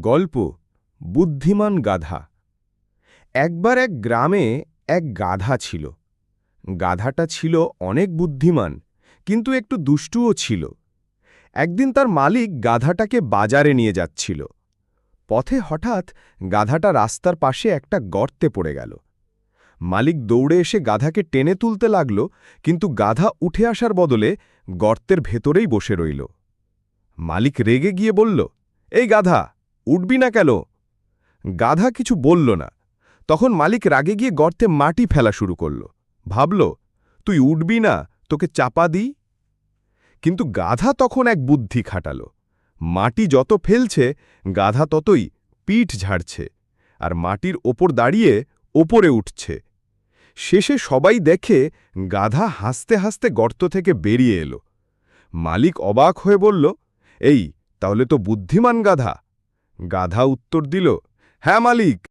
গল্প, বুদ্ধিমান গাধা। একবার এক গ্রামে এক গাধা ছিল। গাধাটা ছিল অনেক বুদ্ধিমান, কিন্তু একটু দুষ্টুও ছিল। একদিন তার মালিক গাধাটাকে বাজারে নিয়ে যাচ্ছিল। পথে হঠাৎ গাধাটা রাস্তার পাশে একটা গর্তে পড়ে গেল। মালিক দৌড়ে এসে গাধাকে টেনে তুলতে লাগল, কিন্তু গাধা উঠে আসার বদলে গর্তের ভেতরেই বসে রইল। মালিক রেগে গিয়ে বলল, এই গাধা! উঠবি না কেন? গাধা কিছু বলল না। তখন মালিক রাগে গিয়ে গর্তে মাটি ফেলা শুরু করল। ভাবল, তুই উঠবি না, তোকে চাপা দিই? কিন্তু গাধা তখন এক বুদ্ধি খাটাল। মাটি যত ফেলছে, গাধা ততই পিঠ ঝাড়ছে আর মাটির ওপর দাঁড়িয়ে ওপরে উঠছে। শেষে সবাই দেখে গাধা হাসতে হাসতে গর্ত থেকে বেরিয়ে এলো। মালিক অবাক হয়ে বলল, এই, তাহলে তো বুদ্ধিমান গাধা। গাধা উত্তর দিল হ্যাঁ মালিক।